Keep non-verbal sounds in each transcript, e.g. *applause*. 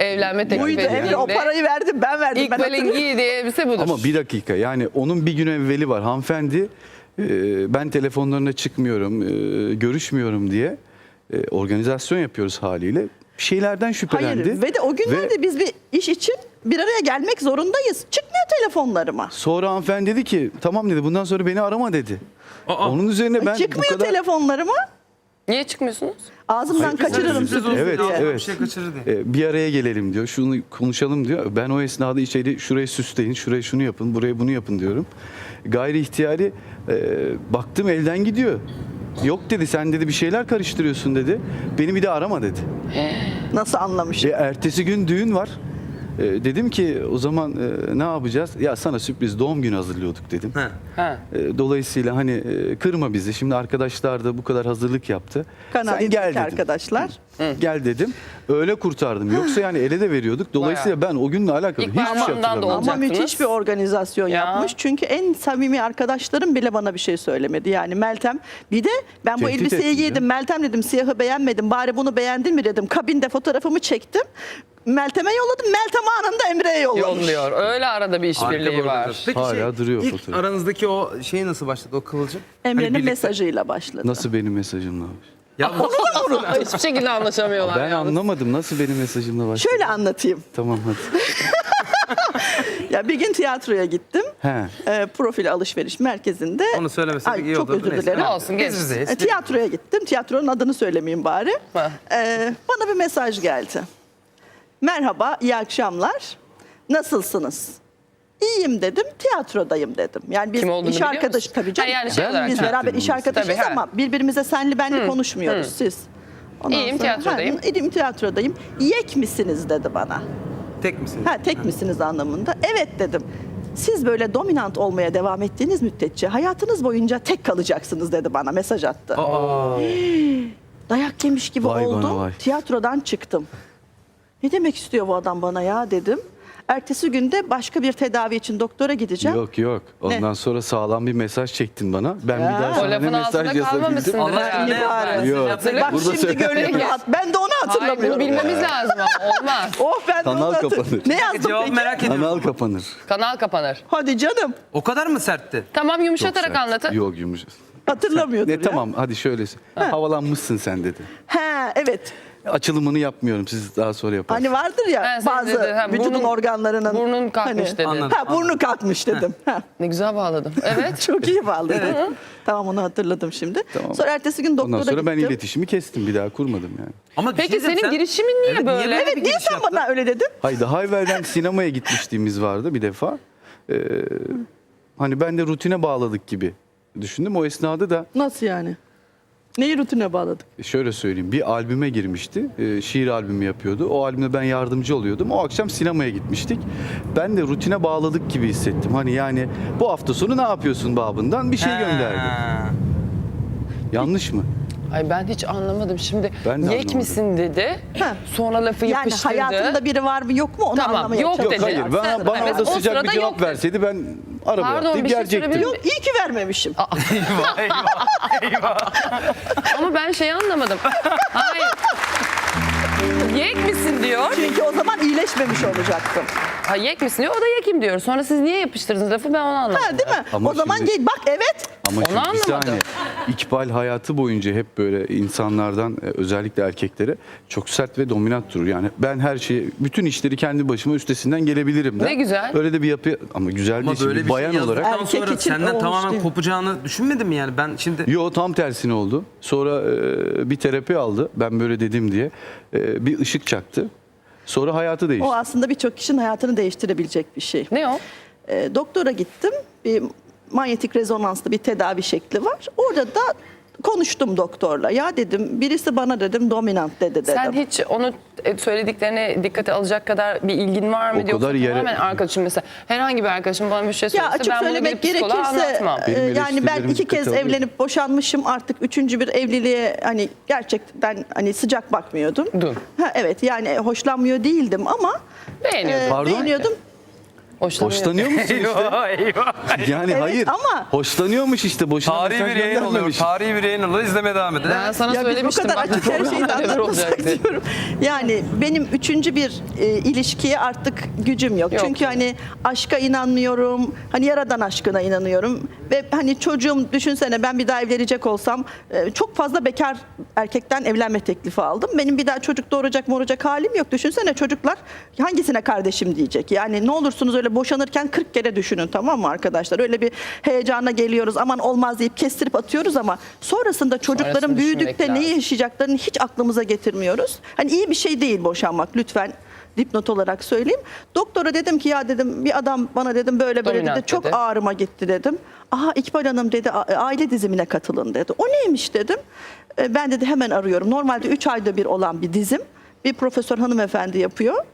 evlenme teklif Buydu evet o edildiğinde parayı verdim ben verdim. ben İkbal'in hatırlıyorum. giydiği elbise budur. Ama bir dakika yani onun bir gün evveli var. Hanımefendi e, ben telefonlarına çıkmıyorum, e, görüşmüyorum diye e, organizasyon yapıyoruz haliyle. Bir şeylerden şüphelendi. Hayır ve de o günlerde Ve biz bir iş için bir araya gelmek zorundayız. Çıkmıyor telefonlarıma. sonra hanımefendi dedi ki tamam dedi bundan sonra beni arama dedi. Onun üzerine ben Çıkmıyor bu kadar... telefonlarıma. Niye çıkmıyorsunuz? Ağzımdan Hayır, kaçırırım sürpriz sürpriz Evet, diye. evet. Bir şey kaçırır diye. E, bir araya gelelim diyor. Şunu konuşalım diyor. Ben o esnada içeri şurayı süsleyin, şuraya şunu yapın, buraya bunu yapın diyorum. Gayri ihtiyari e, baktım elden gidiyor. Yok dedi sen dedi bir şeyler karıştırıyorsun dedi. Beni bir de arama dedi. Nasıl anlamışım? E, ertesi gün düğün var. E, dedim ki o zaman e, ne yapacağız? Ya sana sürpriz doğum günü hazırlıyorduk dedim. He. Ha. E, Dolayısıyla hani e, kırma bizi. Şimdi arkadaşlar da bu kadar hazırlık yaptı. Kanal Sen gel dedim. arkadaşlar. Gel dedim. Öyle kurtardım. Yoksa yani ele de veriyorduk. Dolayısıyla ben o günle alakalı İlk hiçbir şey da hatırlamıyorum. Ama olacaktınız. müthiş bir organizasyon Ya. yapmış. Çünkü en samimi arkadaşlarım bile bana bir şey söylemedi. Yani Meltem bir de ben bu Tehdit elbiseyi etti giydim. canım. Meltem dedim siyahı beğenmedim. Bari bunu beğendin mi dedim. Kabinde fotoğrafımı çektim. Meltem'e yolladım. Meltem anında Emre'ye yollamış. Yolluyor. Öyle arada bir işbirliği bir var. Peki Hala şey, duruyor ilk fotoğraf. aranızdaki o şey nasıl başladı o kıvılcım? Hani Emre'nin birlikte- mesajıyla başladı. Nasıl benim mesajımla? Ya Hiçbir şekilde anlaşamıyorlar. Ben yalnız. anlamadım nasıl benim mesajımla başladı. Şöyle anlatayım. Tamam hadi. *laughs* Ya bir gün tiyatroya gittim. He. Ee, profil alışveriş merkezinde. onu söylemeseydik Ay, iyi çok olurdu. özür Neyse. dilerim. Olsun, geç. Biz bizeyiz. E, tiyatroya gittim. Tiyatronun adını söylemeyeyim bari. Ha. Ee, bana bir mesaj geldi. Merhaba, iyi akşamlar. Nasılsınız? İyiyim dedim, tiyatrodayım dedim. Yani biz Kim olduğunu iş biliyor arkadaş musun? tabii canım. Ha, yani şey Ben- olarak, biz ha. beraber iş arkadaşıyız Tabii, ha. ama birbirimize senli benli konuşmuyoruz siz. Ondan İyiyim, sonra, tiyatrodayım. Ha, iyiyim, tiyatrodayım. Yek misiniz dedi bana. Tek misin? Ha tek misiniz anlamında. Evet dedim. Siz böyle dominant olmaya devam ettiğiniz müddetçe hayatınız boyunca tek kalacaksınız dedi bana mesaj attı. Aa, *gasps* Dayak yemiş gibi Vay bana oldum. vay. Tiyatrodan çıktım. Ne demek istiyor bu adam bana ya dedim. Ertesi günde başka bir tedavi için doktora gideceğim. Yok yok. Ondan sonra sağlam bir mesaj çektin bana. Ben Ya. bir daha O sana ne lafın mesaj altında yazabildim? Allah herhalde. ne? Yok. Hatırla- Bak Burada şimdi söyle- gönlüm rahat. Ben de onu Hayır bunu bilmemiz lazım ama olmaz. *laughs* Oh ben de Kanal onu hatır- kapanır. Ne yazdım cevap peki? merak ediyorum. Kanal kapanır. Kanal kapanır. Hadi canım. O kadar mı sertti? Tamam Çok yumuşatarak sert. anlatın. Yok yumuşak. Hatırlamıyordur Ne ya. tamam hadi şöyle. Havalanmışsın sen dedi. He evet. Açılımını yapmıyorum. Siz daha sonra yaparsınız. Hani vardır ya Ha, sen bazı dedi, ha, vücudun burnun- organlarının. burnun kalkmış hani, dedi. Anladım. Ha burnu kalkmış dedim. Ha. Ne güzel bağladım. Evet. *laughs* Çok iyi bağladın. tamam onu hatırladım şimdi. Tamam. Sonra ertesi gün doktora Ondan sonra ben gittim. iletişimi kestim. Bir daha kurmadım yani. Ama bir Peki şey diyeyim, senin sen- girişimin niye Evet, böyle? Evet bir niye giriş sen yaptın? bana öyle dedin? Hayır daha evvelden *laughs* sinemaya gitmişliğimiz vardı bir defa. Ee, hani ben de rutine bağladık gibi düşündüm. O esnada da Nasıl yani? Neyi rutine bağladık? şöyle söyleyeyim bir albüme girmişti. Ee, şiir albümü yapıyordu. O albümde ben yardımcı oluyordum. O akşam sinemaya gitmiştik. Ben de rutine bağladık gibi hissettim. Hani yani bu hafta sonu ne yapıyorsun babından bir şey gönderdi. Ha. Yanlış mı? Ay ben hiç anlamadım. Şimdi Ben de yek anlamadım. misin dedi. Sonra lafı Yani yapıştırdı. hayatında biri var mı yok mu onu Tamam, anlamaya yok çalışıyorum. Yok dedi. hayır. Sen- Bana, Evet, orada o sıcak bir cevap yok dedi. verseydi ben araba Pardon, atlayıp bir şey gelecektim. Yok iyi ki vermemişim. *laughs* eyvah eyvah eyvah. Ama ben şeyi anlamadım. Hayır. Yek misin diyor. Çünkü o zaman iyileşmemiş olacaktım. Ha yek misin diyor. O da yekim diyor. Sonra siz niye yapıştırdınız lafı ben onu anlamadım. Ha, değil mi? Ama o zaman şimdi- gel bak evet. Ama Onu şimdi bir anlamadım. saniye. İkbal hayatı boyunca hep böyle insanlardan e, özellikle erkeklere çok sert ve dominant durur. Yani ben her şeyi, bütün işleri kendi başıma üstesinden gelebilirim der. Ne güzel. Öyle de bir yapı ama güzel Ama değil. Böyle bir bir bayan şey olarak. yazdıktan Erkek sonra için senden olmuş tamamen değil. kopacağını düşünmedim mi yani? Ben şimdi Yo tam tersine oldu. Sonra e, bir terapi aldı. Ben böyle dedim diye. E, bir ışık çaktı. Sonra hayatı değişti. O aslında birçok kişinin hayatını değiştirebilecek bir şey. Ne o? E, doktora gittim. Bir manyetik rezonanslı bir tedavi şekli var. Orada da konuştum doktorla. Ya dedim birisi bana dedim dominant dedi dedim. Sen hiç onu e, söylediklerine dikkate alacak kadar bir ilgin var mı? O kadar yere- tamamen arkadaşım mesela herhangi bir arkadaşım bana bir şey ya söylese açık ben bunu söylemek bir psikoloğa gerekirse anlatmam. e, yani ben iki kez alıyor. evlenip boşanmışım artık üçüncü bir evliliğe hani gerçekten hani sıcak bakmıyordum. Dün. Ha, evet yani hoşlanmıyor değildim ama Beğeniyordum. e, Pardon? beğeniyordum. Hoşlanıyor. Hoşlanıyor musun işte? eyvah eyvah. Yani Evet, hayır. ama- Hoşlanıyormuş işte. Boşuna Tarihi mesaj bir yayın oluyor. göndermemiş. Tarihi bir yayın oluyor. İzlemeye devam edin. Ben sana Ya biz bu söylemiştim. kadar bak, açık her şeyi de programda neler anlatmasak olacaktı. *laughs* diyorum. Yani benim üçüncü bir e, ilişkiye artık gücüm yok. Yok. Çünkü hani aşka inanmıyorum. Hani yaradan aşkına inanıyorum. Ve hani çocuğum düşünsene ben bir daha evlenecek olsam e, çok fazla bekar erkekten evlenme teklifi aldım. Benim bir daha çocuk doğuracak moracak halim yok. Düşünsene çocuklar hangisine kardeşim diyecek. Yani ne olursunuz öyle boşanırken 40 kere düşünün tamam mı arkadaşlar? Öyle bir heyecana geliyoruz aman olmaz deyip kestirip atıyoruz ama sonrasında çocukların Sonrasını büyüdükte düşünmek neyi lazım. yaşayacaklarını hiç aklımıza getirmiyoruz. Hani iyi bir şey değil boşanmak lütfen dipnot olarak söyleyeyim. Doktora dedim ki ya dedim bir adam bana dedim böyle böyle Dominant dedi çok dedi. ağrıma gitti dedim. Aha İkbal Hanım dedi "a- aile dizimine katılın dedi. O neymiş dedim. E, Ben dedi hemen arıyorum. Normalde 3 ayda bir olan bir dizim. Bir profesör hanımefendi yapıyor.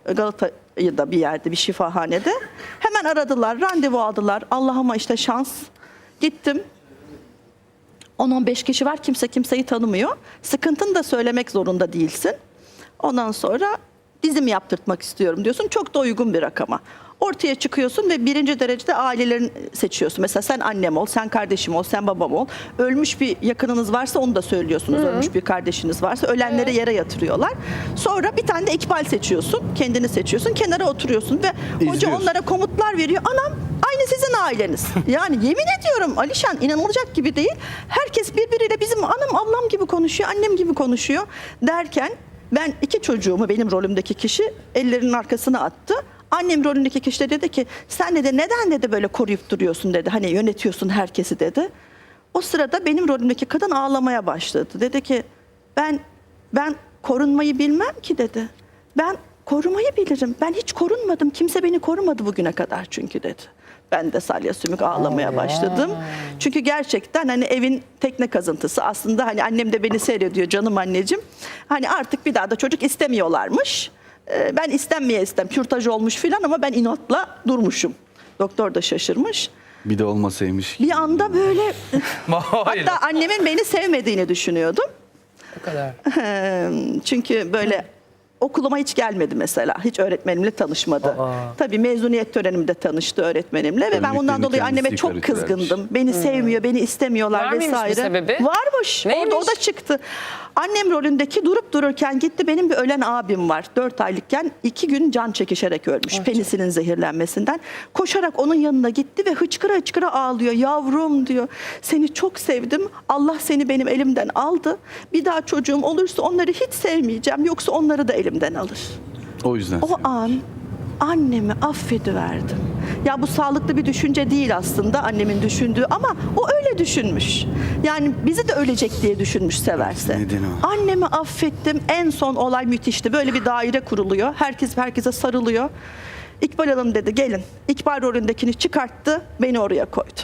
Galata'da bir yerde bir şifahanede. Hemen aradılar, randevu aldılar. Allah'ıma işte şans. Gittim. 10-15 kişi var kimse kimseyi tanımıyor. Sıkıntını da söylemek zorunda değilsin. Ondan sonra dizim yaptırtmak istiyorum diyorsun. Çok da uygun bir rakama. Ortaya çıkıyorsun ve birinci derecede ailelerin seçiyorsun. Mesela sen annem ol, sen kardeşim ol, sen babam ol. Ölmüş bir yakınınız varsa onu da söylüyorsunuz. Ölmüş bir kardeşiniz varsa ölenleri yere yatırıyorlar. Sonra bir tane de ikbal seçiyorsun. Kendini seçiyorsun. Kenara oturuyorsun ve hoca İzliyorsun. onlara komutlar veriyor. Anam aynı sizin aileniz. *laughs* Yani yemin ediyorum Alişan inanılacak gibi değil. Herkes birbiriyle bizim anam ablam gibi konuşuyor, annem gibi konuşuyor derken ben iki çocuğumu benim rolümdeki kişi ellerinin arkasına attı. Annem rolündeki kişi de dedi ki sen dedi neden dedi böyle koruyup duruyorsun dedi. Hani yönetiyorsun herkesi dedi. O sırada benim rolümdeki kadın ağlamaya başladı. Dedi ki ben ben korunmayı bilmem ki dedi. Ben korumayı bilirim. Ben hiç korunmadım. Kimse beni korumadı bugüne kadar çünkü dedi. Ben de salya sümük ağlamaya başladım. Çünkü gerçekten hani evin tekne kazıntısı aslında hani annem de beni seyrediyor canım anneciğim. Hani artık bir daha da çocuk istemiyorlarmış. Ee, Ben istenmeye istem, kürtaj olmuş filan ama ben inatla durmuşum. Doktor da şaşırmış. Bir de olmasaymış. Bir anda böyle *laughs* lan. hatta annemin beni sevmediğini düşünüyordum. Bu kadar. Çünkü böyle okuluma hiç gelmedi mesela. Hiç öğretmenimle tanışmadı. Aa. Tabii mezuniyet törenimde tanıştı öğretmenimle ve ben bundan dolayı anneme çok kızgındım. Beni sevmiyor, beni istemiyorlar Var mıymış bir vesaire. sebebi? Varmış. Neymiş? Orada o da çıktı. Annem rolündeki durup dururken gitti benim bir ölen abim var. 4 aylıkken iki gün can çekişerek ölmüş. Penisilin zehirlenmesinden. Koşarak onun yanına gitti ve hıçkıra hıçkıra ağlıyor. Yavrum diyor. Seni çok sevdim. Allah seni benim elimden aldı. Bir daha çocuğum olursa onları hiç sevmeyeceğim. Yoksa onları da elimden alır. O yüzden. O seviyorum. an annemi affediverdim. Ya bu sağlıklı bir düşünce değil aslında annemin düşündüğü ama o öyle düşünmüş. Yani bizi de ölecek diye düşünmüş severse. Nedeni o. Annemi affettim. En son olay müthişti. Böyle bir daire kuruluyor. Herkes herkese sarılıyor. İkbal Hanım dedi gelin. İkbal rolündekini çıkarttı. Beni oraya koydu.